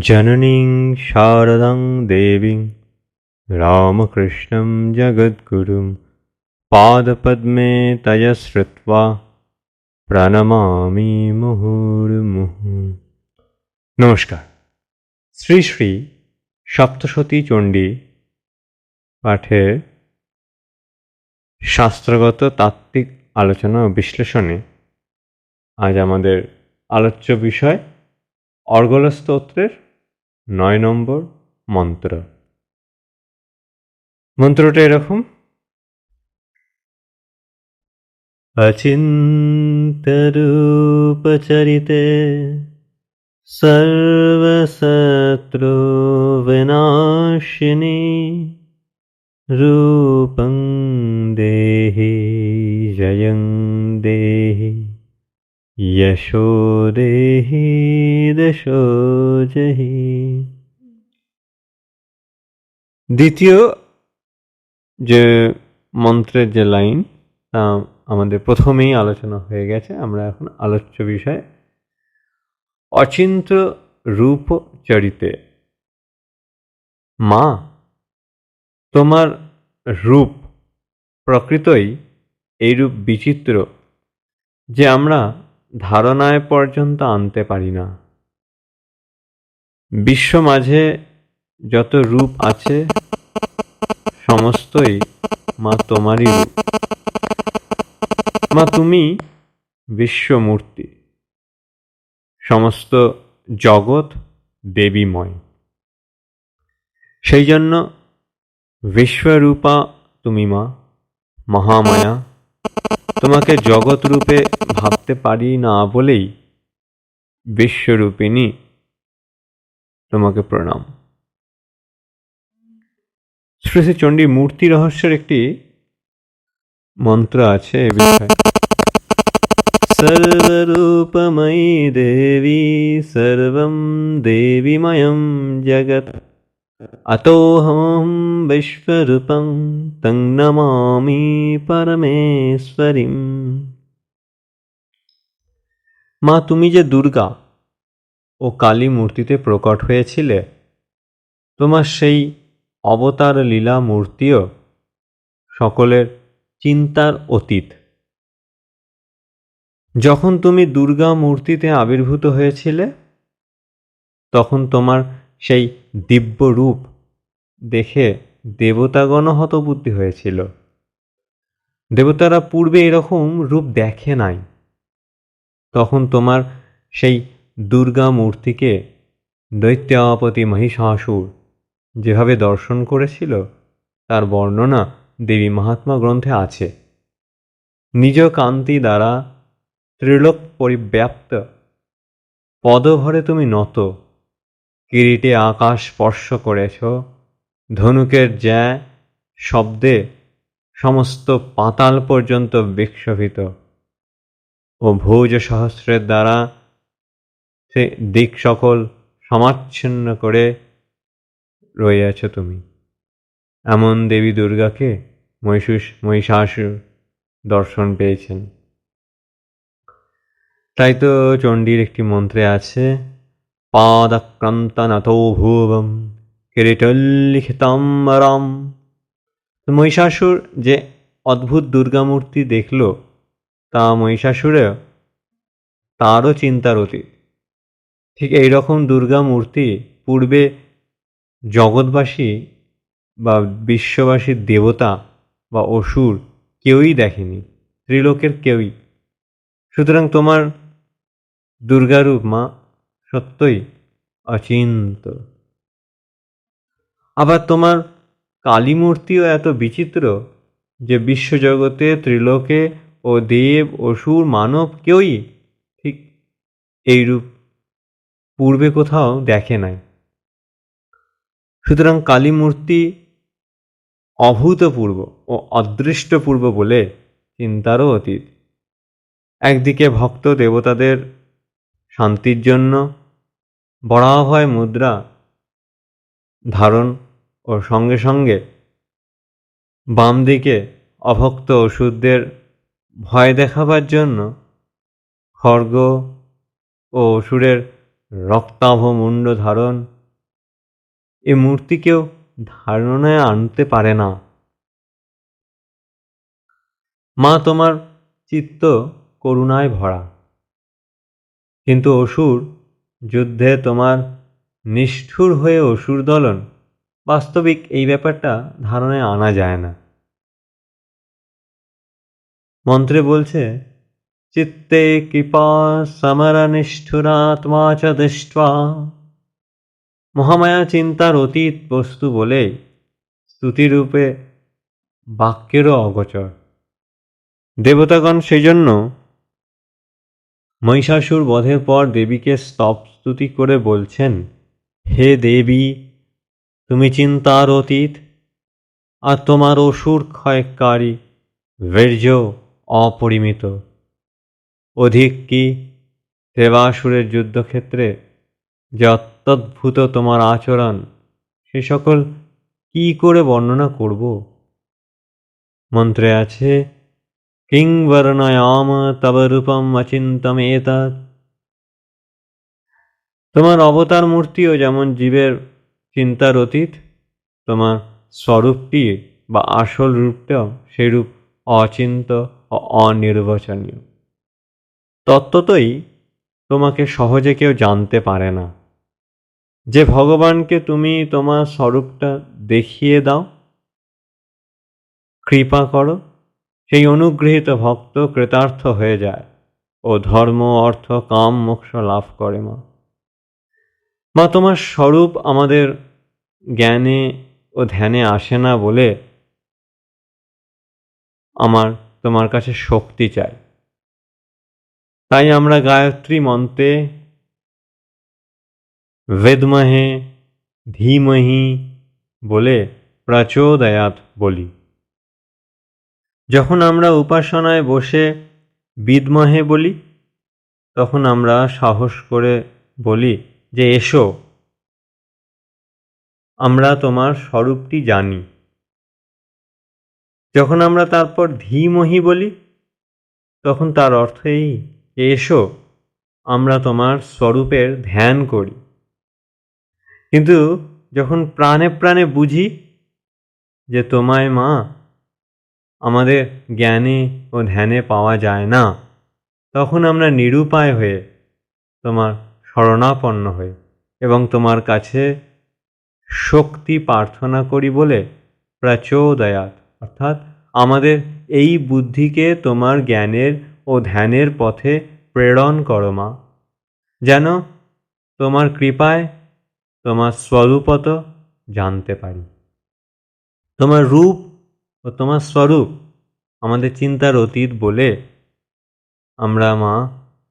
জননীং শারদাং দেবীং রামকৃষ্ণ জগদ্গুরু পাদপদ্মে তয়শ্রুত্বা প্রণমামি মুহুর্মুহু। নমস্কার। শ্রী শ্রী সপ্তশতী চণ্ডী পাঠের শাস্ত্রগত তাত্ত্বিক আলোচনা ও বিশ্লেষণে আজ আমাদের আলোচ্য বিষয় অর্গলস্তোত্রের নয় নম্বর মন্ত্র মন্ত্রটা এরকম अचिन्तरूपचरिते सर्वशत्रुविनाशिनी रूपं देहि जयं देहि यशो देहि दशो जहि দ্বিতীয় যে মন্ত্রের যে লাইন তা আমাদের প্রথমেই আলোচনা হয়ে গেছে আমরা এখন আলোচ্য বিষয় অচিন্ত রূপ চরিতে মা তোমার রূপ প্রকৃতই এইরূপ বিচিত্র যে আমরা ধারণায় পর্যন্ত আনতে পারি না। বিশ্ব মাঝে যত রূপ আছে, সমস্তই মা তোমারই রূপ। মা তুমি বিশ্বমূর্তি। সমস্ত জগৎ দেবীময়। সেই জন্য বিশ্বরূপা তুমি মা, মহামায়া তোমাকে জগৎ রূপে ভাবতে পারি না বলেই বিশ্বরূপিণী তোমাকে প্রণাম। শ্রী শ্রী চণ্ডী মূর্তি রহস্যের একটি মন্ত্র আছে এ বিষয়ে। সর্বরূপময়ী দেবী, সর্বম দেবীময়ম জগৎ। অতোহম বিশ্বরূপং তং নমামি পরমেশ্বরীম মা, তুমি যে দুর্গা ও কালী মূর্তিতে প্রকট হয়েছিলে, তোমার সেই অবতার লীলা মূর্তিও সকলের চিন্তার অতীত। যখন তুমি দুর্গা মূর্তিতে আবির্ভূত হয়েছিলে, তখন তোমার সেই দিব্য রূপ দেখে দেবতাগণ হতবুদ্ধি হয়েছিল। দেবতারা পূর্বে এরকম রূপ দেখে নাই। তখন তোমার সেই দুর্গা মূর্তিকে দৈত্যাপতি মহিষাসুর যেভাবে দর্শন করেছিল, তার বর্ণনা দেবী মহাত্মা গ্রন্থে আছে। নিজ কান্তি দ্বারা ত্রিলোক পরিব্যাপ্ত, পদভরে তুমি নত। কিরিটে আকাশ স্পর্শ করেছ, ধনুকের জ্যা শব্দে সমস্ত পাতাল পর্যন্ত বিক্ষোভিত। ও ভোজ সহস্রের দ্বারা সে দিক সকল সমাচ্ছিন্ন করে রয়েছ তুমি। এমন দেবী দুর্গাকে মহিষুষ মহিষাসুর দর্শন পেয়েছেন। তাই তো চণ্ডীর একটি মন্ত্রে আছে পাদাক্রান্তনতো ভুবম কিরিটল্লিখিতাম্বরম তো মহিষাসুর যে অদ্ভুত দুর্গামূর্তি দেখল তা মহিষাসুরে তারও চিন্তার অতীত ঠিক এইরকম দুর্গা মূর্তি পূর্বে জগৎবাসী বা বিশ্ববাসীর দেবতা বা অসুর কেউই দেখেনি ত্রিলোকের কেউই সুতরাং তোমার দুর্গারূপ মা সত্যই অচিন্ত। আবার তোমার কালীমূর্তিও এত বিচিত্র যে বিশ্বজগতে ত্রিলোকে ও দেব অসুর মানব কেউই ঠিক এইরূপ পূর্বে কোথাও দেখে নাই। সুতরাং কালীমূর্তি অভূতপূর্ব ও অদৃষ্টপূর্ব বলে চিন্তারও অতীত। একদিকে ভক্ত দেবতাদের শান্তির জন্য বরাভয় মুদ্রা ধারণ ও সঙ্গে সঙ্গে বাম দিকে অভক্ত ওষুধদের ভয় দেখাবার জন্য খর্গ ও অসুরের রক্তাভ মুণ্ড ধারণ। এ মূর্তি কেউ ধারণায় আনতে পারে না। মা, তোমার চিত্ত করুণায় ভরা। কিন্তু অসুর যুদ্ধে তোমার নিষ্ঠুর হয়ে অসুর দলন। বাস্তবিক এই ব্যাপারটা ধারণায় আনা যায় না। মন্ত্রে বলছে, চিত্তে কৃপা সমরা নিষ্ঠুরাত্মা চ দৃষ্টা। মহামায়া চিন্তার অতীত বস্তু বলে স্তুতিরূপে বাক্যেরও অগোচর। দেবতাগণ সেই জন্য মহিষাসুর বধের পর দেবীকে স্তব স্তুতি করে বলছেন, হে দেবী, তুমি চিন্তার অতীত আর তোমার অসুর ক্ষয়কারী বীর্য অপরিমিত। অধিক কি দেবাসুরের যুদ্ধক্ষেত্রে যে অত্যদ্ভুত তোমার আচরণ, সে সকল কি করে বর্ণনা করব? মন্ত্রে আছে কিং বর্ণয়াম তব রূপম অচিন্তম এতৎ তোমার অবতার মূর্তিও যেমন জীবের চিন্তার অতীত, তোমার স্বরূপটি বা আসল রূপটাও সেই রূপ অচিন্ত ও অনির্বচনীয়। তত্ত্বতই তোমাকে সহজে কেউ জানতে পারে না। যে ভগবানকে তুমি তোমার স্বরূপটা দেখিয়ে দাও, কৃপা করো সেই অনুগৃহীত ভক্ত কৃতার্থ হয়ে যায় ও ধর্ম, অর্থ, কাম, মোক্ষ লাভ করে মা। মা, তোমার স্বরূপ আমাদের জ্ঞানে ও ধ্যানে আসে না বলে আমার, তোমার কাছে শক্তি চাই। তাই আমরা গায়ত্রী মন্ত্রে বেদমহে ধীমহি বলে প্রচোদয়াত বলি। যখন আমরা উপাসনায় বসে বিদমহে বলি, তখন আমরা সাহস করে বলি যে, এসো, আমরা তোমার স্বরূপটি জানি। যখন আমরা তারপর ধীমহি বলি, তখন তার অর্থ এই, এসো, আমরা তোমার স্বরূপের ধ্যান করি। কিন্তু যখন প্রাণে প্রাণে বুঝি যে, তোমায় মা আমাদের জ্ঞানে ও ধ্যানে পাওয়া যায় না। তখন আমরা নিরুপায় হয়ে তোমার শরণাপন্ন হয়ে এবং তোমার কাছে শক্তি প্রার্থনা করি বলে প্রচোদয়াত। অর্থাৎ আমাদের এই বুদ্ধিকে তোমার জ্ঞানের ও ধ্যানের পথে প্রেরণ করো মা। যেন তোমার কৃপায় তোমার স্বরূপত জানতে পারি। তোমার রূপ ও তোমার স্বরূপ আমাদের চিন্তার অতীত বলে আমরা মা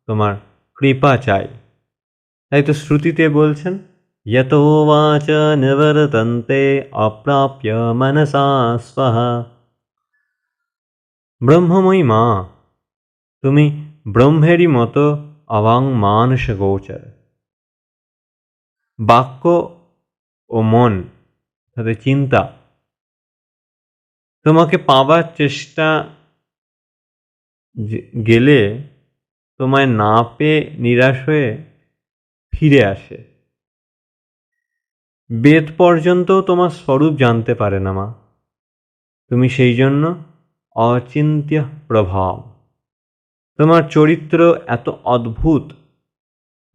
তোমার কৃপা চাই তাই তো শ্রুতিতে বলছেন यतोवाच निवर्तन्ते অপ্রাপ্য মনসা স্বাহা ব্রহ্মময়ী মা তুমি ব্রহ্মেরই মতো অবাং মানস গোচর বাক্য ও মন তাদের চিন্তা তোমাকে পাবার চেষ্টা গেলে তোমায় না পেয়ে নিরাশ হয়ে ফিরে আসে। বেদ পর্যন্তও তোমার স্বরূপ জানতে পারে না মা। তুমি সেই জন্য অচিন্ত্য প্রভাব। তোমার চরিত্র এত অদ্ভুত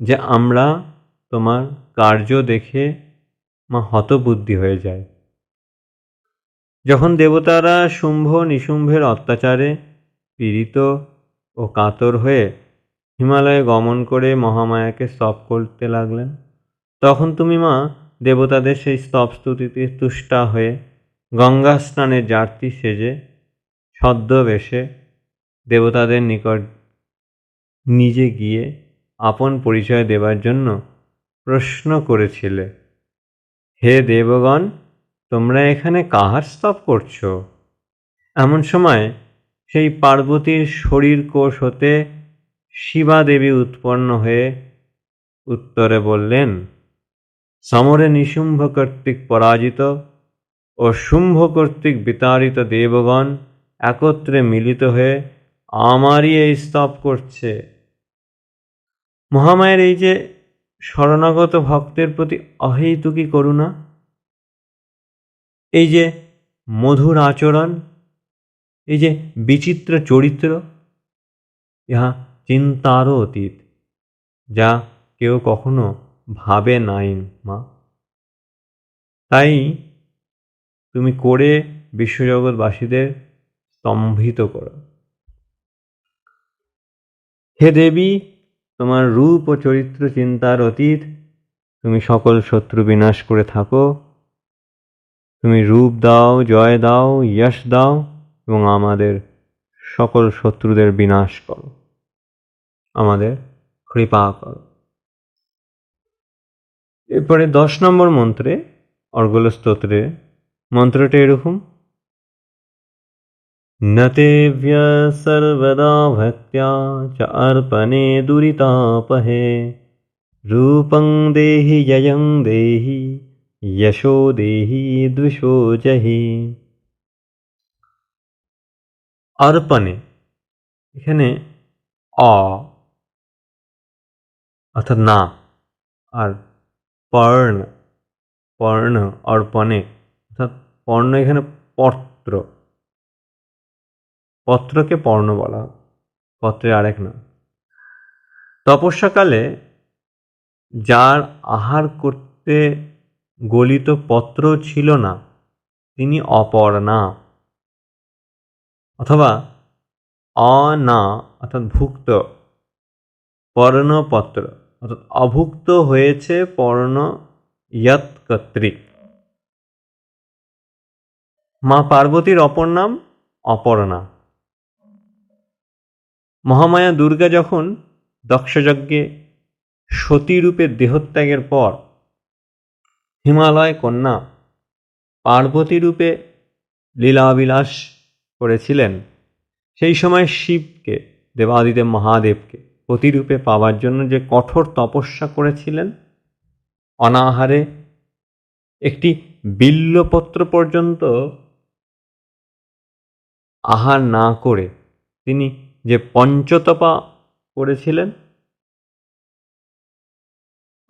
যে আমরা তোমার কার্য দেখে মা হতবুদ্ধি হয়ে যায় যখন দেবতারা শুম্ভ নিশুম্ভের অত্যাচারে পীড়িত ও কাতর হয়ে হিমালয়ে গমন করে মহামায়াকে স্তব করতে লাগলেন, তখন তুমি মা দেবতাদের সেই স্তব স্তুতিতে তুষ্টা হয়ে গঙ্গা স্নানের জার্তি সেজে ছদ্মবেশে দেবতাদের নিকট নিজে গিয়ে আপন পরিচয় দেবার জন্য প্রশ্ন করেছিলে, হে দেবগণ! তোমরা এখানে কাহার স্তব করছ? এমন সময় সেই পার্বতীর শরীর কোষ হতে শিবা দেবী উৎপন্ন হয়ে উত্তরে বললেন, সমরে নিশুম্ভ কর্তৃক পরাজিত ও শুম্ভ কর্তৃক বিতাড়িত দেবগণ একত্রে মিলিত হয়ে আমারই এই স্তব করছে। মহামায়ের এই যে শরণাগত ভক্তের প্রতি অহেতুকী করুণা এই যে মধুর আচরণ, এই যে বিচিত্র চরিত্র, ইহা চিন্তারও অতীত, যা কেউ কখনো ভাবে নাই, মা। তাই তুমি করে বিশ্বজগৎবাসীদের স্তম্ভিত করো। হে দেবী, তোমার রূপ ও চরিত্র চিন্তার অতীত, তুমি সকল শত্রু বিনাশ করে থাকো। তুমি রূপ দাও, জয় দাও, ইয়াস দাও এবং আমাদের সকল শত্রুদের বিনাশ করো। আমাদের কৃপা করো। এরপরে দশ নম্বর মন্ত্রে অর্গল স্তোত্রে, মন্ত্রটা এরকম। নতেভ্য সর্বদা ভক্ত্যা চ অর্পণে দুরিতাপহে, রূপং দেহি জয়ং দেহি यशो देहि द्विषो जहि অর্পণে এখানে অ অর্থাৎ না আর পর্ণ পর্ণ অর্পণে অর্থাৎ পর্ণ এখানে পত্র পত্রকে পর্ণ বলা হয়। পত্রের আরেক নাম তপস্যাকালে যার আহার করতে গলিত পত্র ছিল না, তিনি অপর্ণা। অথবা অনা, অর্থাৎ ভুক্ত, পর্ণপত্র, অর্থাৎ অভুক্ত হয়েছে পর্ণ কর্তৃক মা পার্বতীর অপর নাম অপর্ণা। মহামায়া দুর্গা যখন দক্ষযজ্ঞে সতীরূপে দেহত্যাগের পর হিমালয় কন্যা পার্বতী রূপে লীলাবিলাস করেছিলেন। সেই সময় শিবকে, দেবাদিদেব মহাদেবকে প্রতিরূপে পাওয়ার জন্য যে কঠোর তপস্যা করেছিলেন, অনাহারে একটি বিল্লপত্র পর্যন্ত আহার না করে তিনি যে পঞ্চতপা করেছিলেন,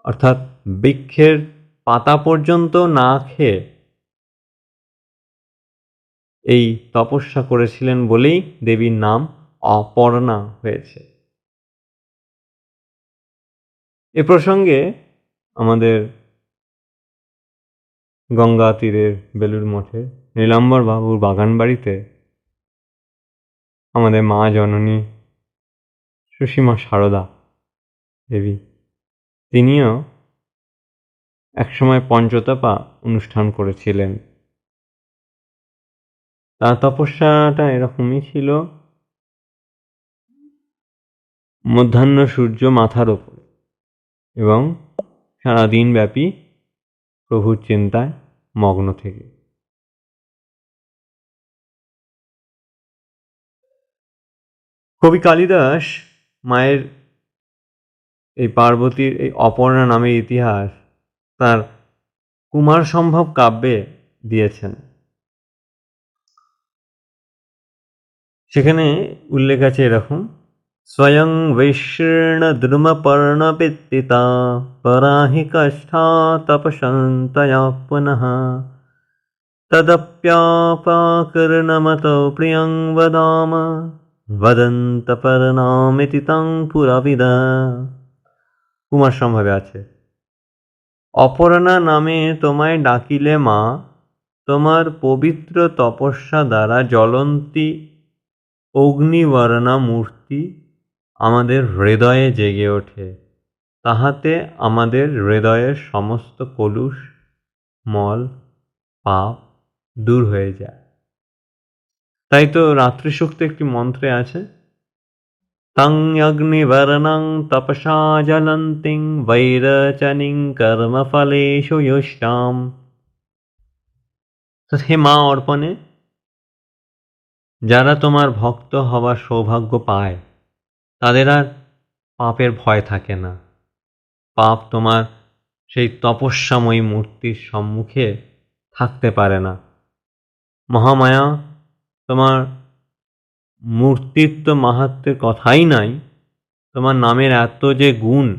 অর্থাৎ বৃক্ষের পাতা পর্যন্ত না খেয়ে এই তপস্যা করেছিলেন বলেই দেবীর নাম অপর্ণা হয়েছে। এ প্রসঙ্গে আমাদের গঙ্গা তীরের বেলুর মঠে নীলাম্বর বাবুর বাগান বাড়িতে আমাদের মা জননী সুসীমা সারদা দেবী, তিনিও একসময় পঞ্চতপা অনুষ্ঠান করেছিলেন। তার তপস্যাটা এরকমই ছিল। মধ্যাহ্ন সূর্য মাথার ওপর এবং সারাদিন ব্যাপী প্রভুর চিন্তায় মগ্ন থেকে। কবি কালিদাস মায়ের এই পার্বতীর এই অপর্ণা নামের ইতিহাস তার কুমার সম্ভব কাব্যে দিয়েছেন। সেখানে উল্লেখ আছে এরকম, স্বয়ং বৈশীর্ণ দ্রুমপর্ণ পিত্তিতা পরাহি কষ্ঠা তপসন্তয়া পুনঃ। তদপ্যাপাকর্ণমতো প্রিয়ং বদাম পরনামিতি তং পুরাবিদ কুমার সম্ভবে আছে। অপর্ণা নামে তোমায় ডাকিলে মা, তোমার পবিত্র তপস্যা দ্বারা জ্বলন্তী অগ্নিবর্ণা মূর্তি আমাদের হৃদয়ে জেগে ওঠে। তাহাতে আমাদের হৃদয়ের সমস্ত কলুষ, মল, পাপ দূর হয়ে যায়। তাই তো রাত্রিসূক্ত একটি মন্ত্রে আছে অগ্নিবর্ণং তপসা জ্বলন্তিং বৈরচনিং কর্মফলেষু yuష్টাম তো হে মা অর্পণে যারা তোমার ভক্ত হওয়ার সৌভাগ্য পায়, তাদের আর পাপের ভয় থাকে না। পাপ তোমার সেই তপস্যাময়ী মূর্তির সম্মুখে থাকতে পারে না। মহামায়া তোমার মূর্তির তো মাহাত্মের কথাই নাই। তোমার নামের এত যে গুণ,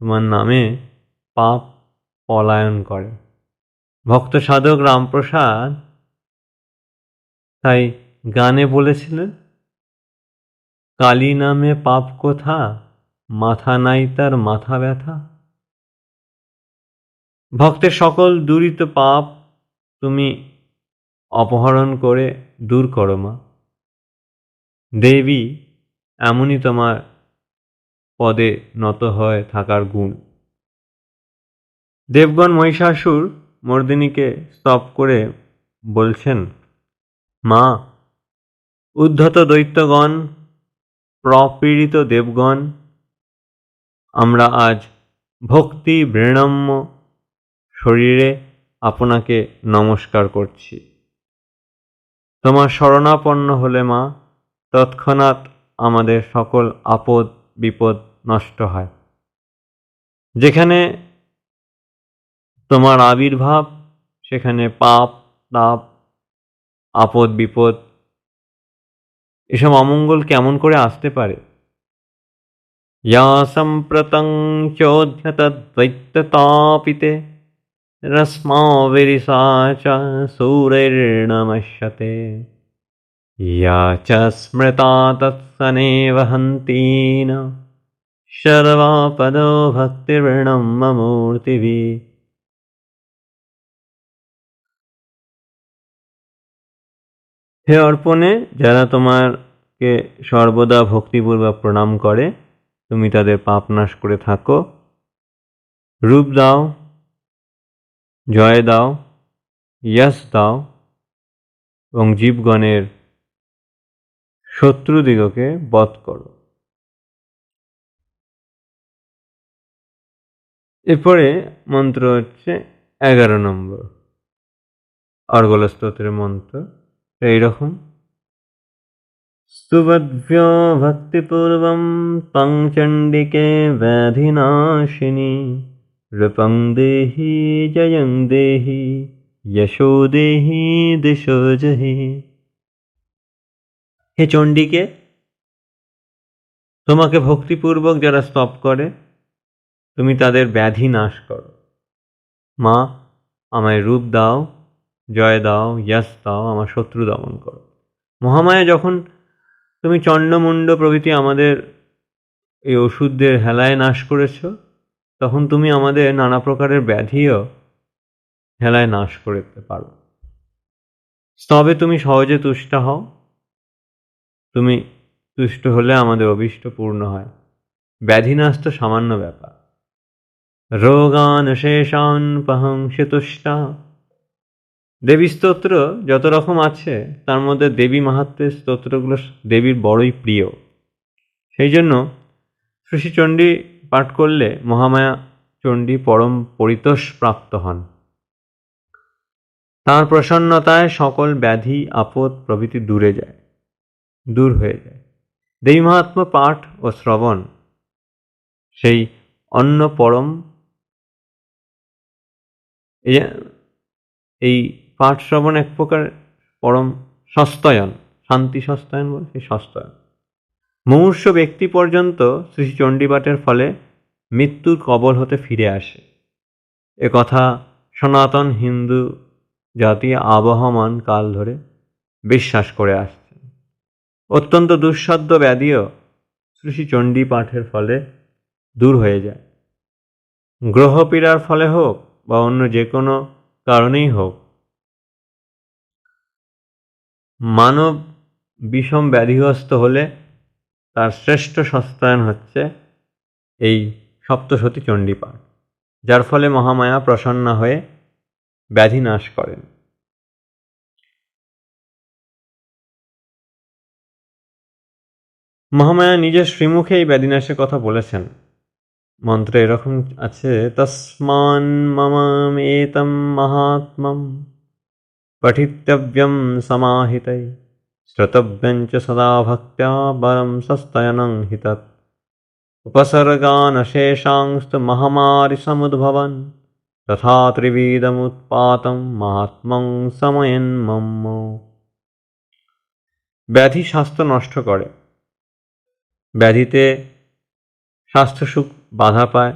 তোমার নামে পাপ পলায়ন করে। ভক্ত সাধক রামপ্রসাদ তাই গানে বলেছিলেন, কালী নামে পাপ কোথা, মাথা নাই তার মাথা ব্যথা। ভক্তের সকল দূরিত পাপ তুমি অপহরণ করে দূর করো মা। দেবী এমনই তোমার পদে নত হয়ে থাকার গুণ। দেবগণ মহিষাসুর মর্দিনীকে স্তব করে বলছেন, মা, উদ্ধত দৈত্যগণ, প্রপীড়িত দেবগণ, আমরা আজ ভক্তি বৃণম্য শরীরে আপনাকে নমস্কার করছি। তোমার শরণাপন্ন হলে মা তৎক্ষণাৎ আমাদের সকল আপদ, বিপদ নষ্ট হয়। যেখানে তোমার আবির্ভাব, সেখানে পাপ, তাপ, আপদ, বিপদ, এসব অমঙ্গল কেমন করে আসতে পারে? ইয়া সম্প্রতং চোদ্যতদ্বৈত্যতাপিতে রশ্মাবিরিসা চ সূরৈর্নমস্যতে या च स्मृता तत्सनेव हन्तीन सर्वापदो भक्तिर्णं ममूर्तिभिः হে অর্পণে যারা তোমারকে সর্বদা ভক্তিপূর্বক প্রণাম করে তুমি তাদের পাপ নাশ করে থাকো রূপ দাও জয় দাও ইয়াস দাও এবং জীবগণের শত্রুদিগকে বধ করো এরপরে মন্ত্র হচ্ছে এগারো নম্বর অর্গল স্তোত্রের মন্ত্র এইরকম स्तुवद्भ्य भक्तिपूर्वं तं चण्डिके व्याधिनाशिनी नृपं देहि जयं देहि यशो देहि दिशो जहि হে চণ্ডীকে, তোমাকে ভক্তিপূর্বক যারা স্তব করে, তুমি তাদের ব্যাধি নাশ করো। মা, আমায় রূপ দাও, জয় দাও, ইয়াস দাও, আমার শত্রু দমন করো। মহামায়া, যখন তুমি চণ্ডমুণ্ড প্রভৃতি আমাদের এই ওষুধদের হেলায় নাশ করেছ, তখন তুমি আমাদের নানা প্রকারের ব্যাধিও হেলায় নাশ করতে পারো। স্তবে তুমি সহজে তুষ্ট হও তুমি তুষ্ট হলে আমাদের অভিষ্ট পূর্ণ হয়। ব্যাধিনাশ তো সামান্য ব্যাপার। রোগান শেষান পহংসে তুষ্টা দেবী স্তোত্র যত রকম আছে, তার মধ্যে দেবী মাহাত্মের স্তোত্রগুলো দেবীর বড়ই প্রিয়। সেই জন্য শ্রী চণ্ডী পাঠ করলে মহামায়া চণ্ডী পরম পরিতোষ প্রাপ্ত হন। তাঁর প্রসন্নতায় সকল ব্যাধি, আপদ প্রভৃতি দূরে যায়। দূর হয়ে যায়। দেবী মাহাত্ম পাঠ ও শ্রবণ, সেই অন্য পরম এই পাঠ শ্রবণ এক প্রকার পরম সস্তয়ন, শান্তি সস্তায়ন বলে সেই সস্তায়ন। মুমূর্ষ ব্যক্তি পর্যন্ত শ্রী চণ্ডীপাঠের ফলে মৃত্যুর কবল হতে ফিরে আসে। এ কথা সনাতন হিন্দু জাতি আবহমান কাল ধরে বিশ্বাস করে আসছে। অত্যন্ত দুঃসাধ্য ব্যাধিও শ্রী চণ্ডী পাঠের ফলে দূর হয়ে যায়। গ্রহপীড়ার ফলে হোক বা অন্য যে কোনো কারণেই হোক, মানব বিষম ব্যাধিগ্রস্ত হলে তার শ্রেষ্ঠ সস্তায়ন হচ্ছে এই সপ্তশতী চণ্ডীপাঠ যার ফলে মহামায়া প্রসন্ন হয়ে ব্যাধি নাশ করেন। মহামায়া নিজের শ্রীমুখে এই ব্যাধিনাশের কথা বলেছেন। মন্ত্রে এরকম আছে, তস্মান মম এতম মহাত্মম পঠিতব্যম সমাহিতৈ শ্রোতব্যঞ্চ সদা ভক্ত্যা বরম সস্তয়নং হিতৎ। উপসর্গানশেষাংস্তু মহামারি সমুদ্ভবন তথা ত্রিবিদমুৎপাতম মহাত্মং সময়েন মম্ম ব্যাধি স্বাস্থ্য নষ্ট করে। ব্যাধিতে স্বাস্থ্য সুখ বাধা পায়।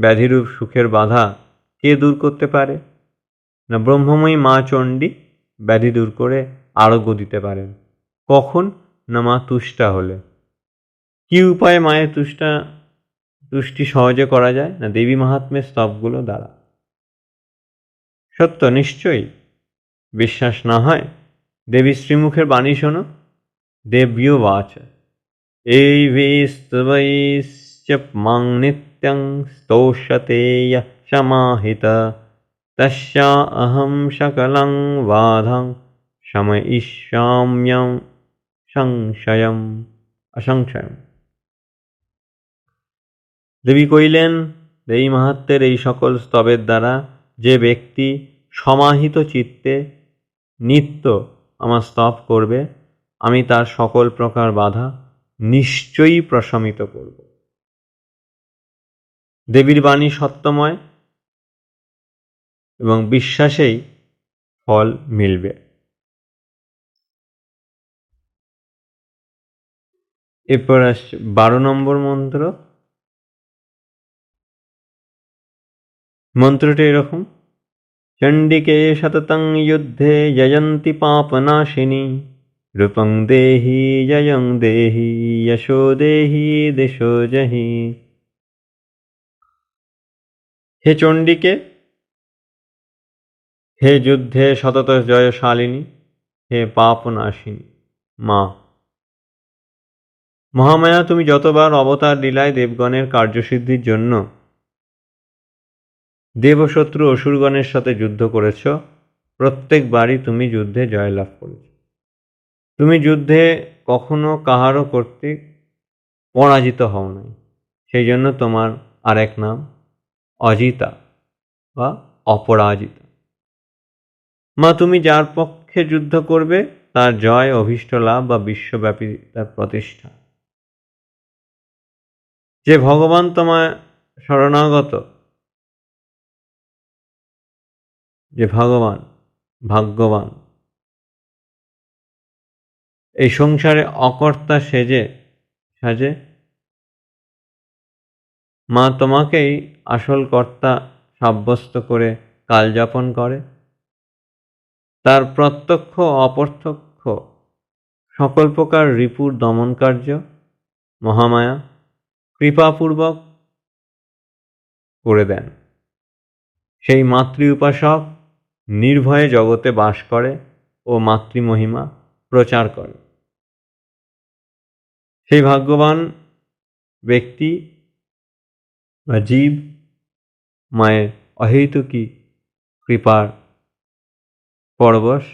ব্যাধিরূপ সুখের বাধা কে দূর করতে পারে? না ব্রহ্মময়ী মা চণ্ডী ব্যাধি দূর করে আরোগ্য দিতে পারেন? কখন? না মা তুষ্টা হলে। কি উপায়ে মায়ের তুষ্টা, তুষ্টি সহজে করা যায়? না দেবী মাহাত্মের স্তবগুলো দ্বারা? সত্য, নিশ্চয়ই। বিশ্বাস না হয়? দেবী শ্রীমুখের বাণী শোনো। দেব্যো বাচ। এই বিস্তবৈশ্চ মাং নিত্যং স্তোষতে ইয়ঃ সমাহিত তস্যা অহম সকলং বাধাং শময়িষ্যাম্যং সংশয়ম অসংশয়ম দেবী কইলেন, দেবী মাহাত্মের এই সকল স্তবের দ্বারা যে ব্যক্তি সমাহিত চিত্তে নিত্য আমার স্তব করবে, আমি তার সকল প্রকার বাধা নিশ্চয়ই প্রশমিত করব। দেবীর বাণী সত্যময় এবং বিশ্বাসেই ফল মিলবে। এরপর আসছে বারো নম্বর মন্ত্র। মন্ত্রটি এরকম, চণ্ডিকে শততং যুদ্ধে জয়ন্তি পাপনাশিনী রূপং দেহি, জয়ং দেহি, যশো দেহি, দেশো জহি। হে চণ্ডীকে, হে যুদ্ধে সতত জয়শালিনী, হে পাপনাশিনী, মা। মহামায়া, তুমি যতবার অবতার লীলায় দেবগণের কার্যসিদ্ধির জন্য দেবশত্রু অসুরগণের সাথে যুদ্ধ করেছ প্রত্যেকবারই তুমি যুদ্ধে জয়লাভ করেছ। তুমি যুদ্ধে কখনো কাহারও কর্তৃক পরাজিত হও নাই। সেই জন্য তোমার আরেক নাম অজিতা বা অপরাজিতা। মা, তুমি যার পক্ষে যুদ্ধ করবে, তার জয়, অভীষ্ট লাভ বা বিশ্বব্যাপী তার প্রতিষ্ঠা। যে ভগবান তোমায় শরণাগত, যে ভগবান, ভাগ্যবান এই সংসারে অকর্তা সেজে, সাজে। মা তোমাকেই আসল কর্তা সাব্যস্ত করে কালযাপন করে। তার প্রত্যক্ষ অপ্রত্যক্ষ সকল প্রকার রিপুর দমন কার্য, মহামায়া, কৃপাপূর্বক করে দেন। সেই মাতৃ উপাসক নির্ভয়ে জগতে বাস করে ও মাতৃমহিমা প্রচার করে। সেই ভাগ্যবান ব্যক্তি বা জীব, মায়ের অহেতুকী কৃপার পরবশ?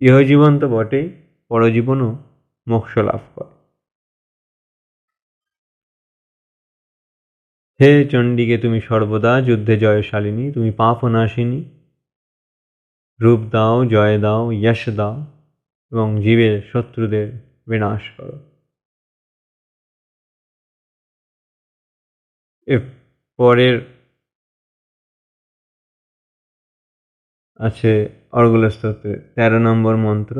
ইহজীবন তো বটেই পরজীবনও মোক্ষ লাভ করে। হে চণ্ডীকে তুমি সর্বদা যুদ্ধে জয়শালিনী, তুমি পাপ নাশিনী। রূপ দাও, জয় দাও, যশ দাও এবং জীবের শত্রুদের বিনাশ করো। পরের আছে অর্গুল স্তোত্রের তেরো নম্বর মন্ত্র।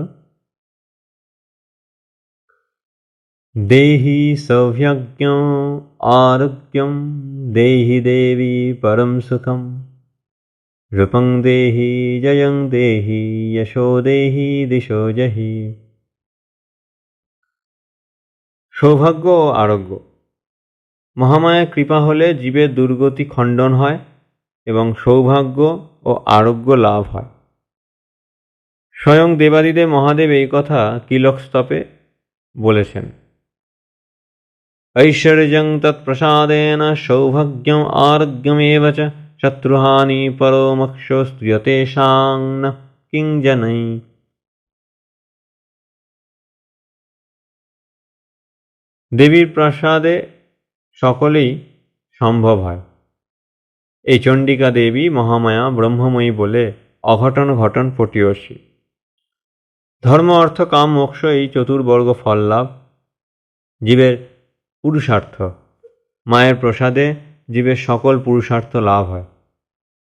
দেহি সৌভাগ্য আরোগ্যম, দেহি দেবী পরম সুখম। রূপং দেহি, জয়ং দেহি, যশো দেহি, দিশো জহি। সৌভাগ্য ও আরোগ্য। মহামায়া কৃপা হলে জীবের দুর্গতি খণ্ডন হয় এবং সৌভাগ্য ও আরোগ্য লাভ হয়। স্বয়ং দেবাদিদেব মহাদেব এই কথা কিলক স্তপে বলেছেন। ঐশ্বর্যং তৎপ্রসাদেন সৌভাগ্যম আরোগ্যমেব চ শত্রুহানি পরমক্ষস্তুয়তেষাং ন কিং জনৈ দেবীর প্রসাদে সকলেই সম্ভব হয়। এই চণ্ডিকা দেবী মহামায়া ব্রহ্মময়ী বলে অঘটন ঘটন পটিয়সী ধর্ম, অর্থ, কাম, মোক্ষ এই চতুর্বর্গ ফল লাভ জীবের পুরুষার্থ। মায়ের প্রসাদে জীবের সকল পুরুষার্থ লাভ হয়।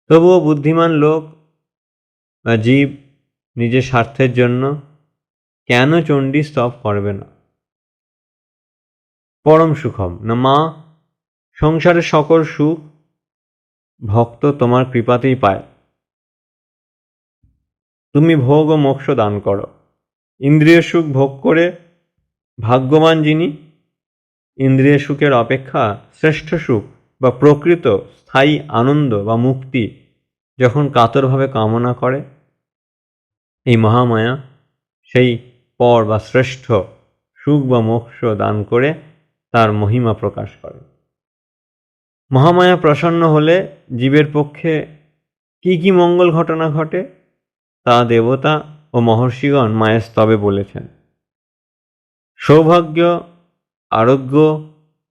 তবুও বুদ্ধিমান লোক বা জীব নিজের স্বার্থের জন্য কেন চণ্ডী স্তব করবে না? পরম সুখম। না মা সংসারের সকল সুখ ভক্ত তোমার কৃপাতেই পায়। তুমি ভোগ ও মোক্ষ দান করো। ইন্দ্রিয় সুখ ভোগ করে ভাগ্যবান যিনি, ইন্দ্রিয় সুখের অপেক্ষা শ্রেষ্ঠ সুখ বা প্রকৃত স্থায়ী আনন্দ বা মুক্তি যখন কাতরভাবে কামনা করে, এই মহামায়া সেই পর বা শ্রেষ্ঠ সুখ বা মোক্ষ দান করে তার মহিমা প্রকাশ করে। মহামায়া প্রসন্ন হলে জীবের পক্ষে কি কি মঙ্গল ঘটনা ঘটে, তা দেবতা ও মহর্ষিগণ মায়ের স্তবে বলেছেন। সৌভাগ্য, আরোগ্য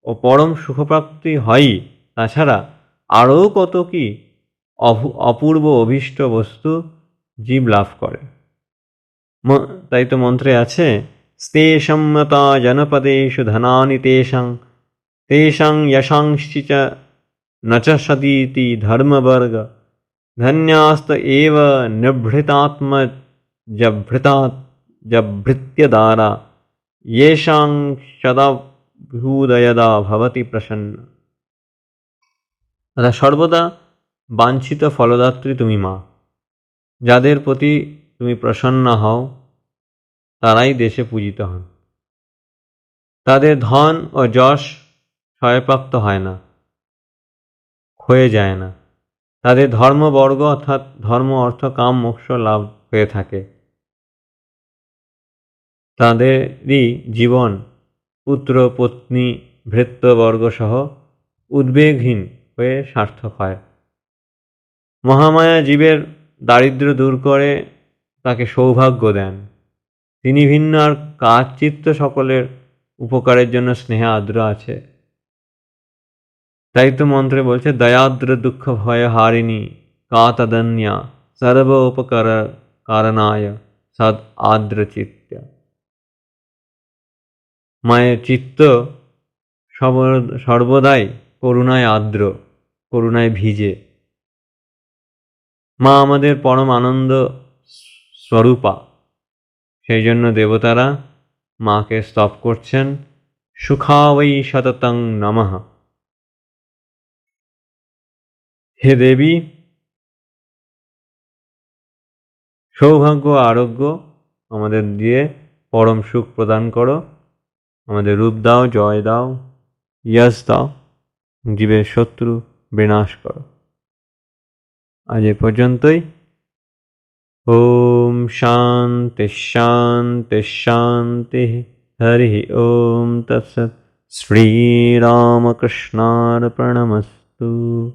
ও পরম সুখপ্রাপ্তি হয়ই তাছাড়া আরও কত কি অপূর্ব অভীষ্ট বস্তু জীব লাভ করে। তাই তো মন্ত্রে আছে স্তে সম্মতা জনপদেষু ধনানি তেষাং তেষাং যশাংশি চ ন চ সদীতি ধর্মবর্গ ধন্যাস্ত এব নিভৃতাত্ম জভৃতাৎ জভৃত্যদারা येषां সদাভূদয়দা ভবতি প্রসন্ন অর্থাৎ সর্বদা বাঞ্ছিত ফলদাত্রী তুমি মা যাদের প্রতি তুমি প্রসন্ন হও তারাই দেশে পূজিত হন। তাদের ধন ও যশ ক্ষয়প্রাপ্ত হয় না, ক্ষয়ে যায় না। তাদের ধর্মবর্গ অর্থাৎ ধর্ম, অর্থ, কাম, মোক্ষ লাভ হয়ে থাকে। তাদেরই জীবন পুত্র, পত্নী ভৃত্যবর্গ সহ উদ্বেগহীন হয়ে সার্থক হয়। মহামায়া জীবের দারিদ্র্য দূর করে তাকে সৌভাগ্য দেন। তিনি ভিন্ন আর কাজ চিত্ত সকলের উপকারের জন্য স্নেহে আর্দ্র আছে। তাই তো মন্ত্রে বলছে দয়াদ্র দুঃখ ভয় হারিণী কাতদন্যা সর্ব উপকার কারণায় সদ আদ্র চিত্ত মায়ের চিত্ত সর্বদাই করুণায় আর্দ্র, করুণায় ভিজে। মা আমাদের পরম আনন্দ স্বরূপা। সেই জন্য দেবতারা মাকে স্তব করছেন, সুখাবৈ সততং নমঃ। হে দেবী, সৌভাগ্য আরোগ্য আমাদের দিয়ে পরম সুখ প্রদান করো। আমাদের রূপ দাও, জয় দাও, ইয়াস দাও, জীবের শত্রু বিনাশ করো। আজ এ পর্যন্তই। ॐ शान्तिश्शान्तिश्शान्तिः हरिः ॐ तत्सत्। श्रीरामकृष्णार्पणमस्तु।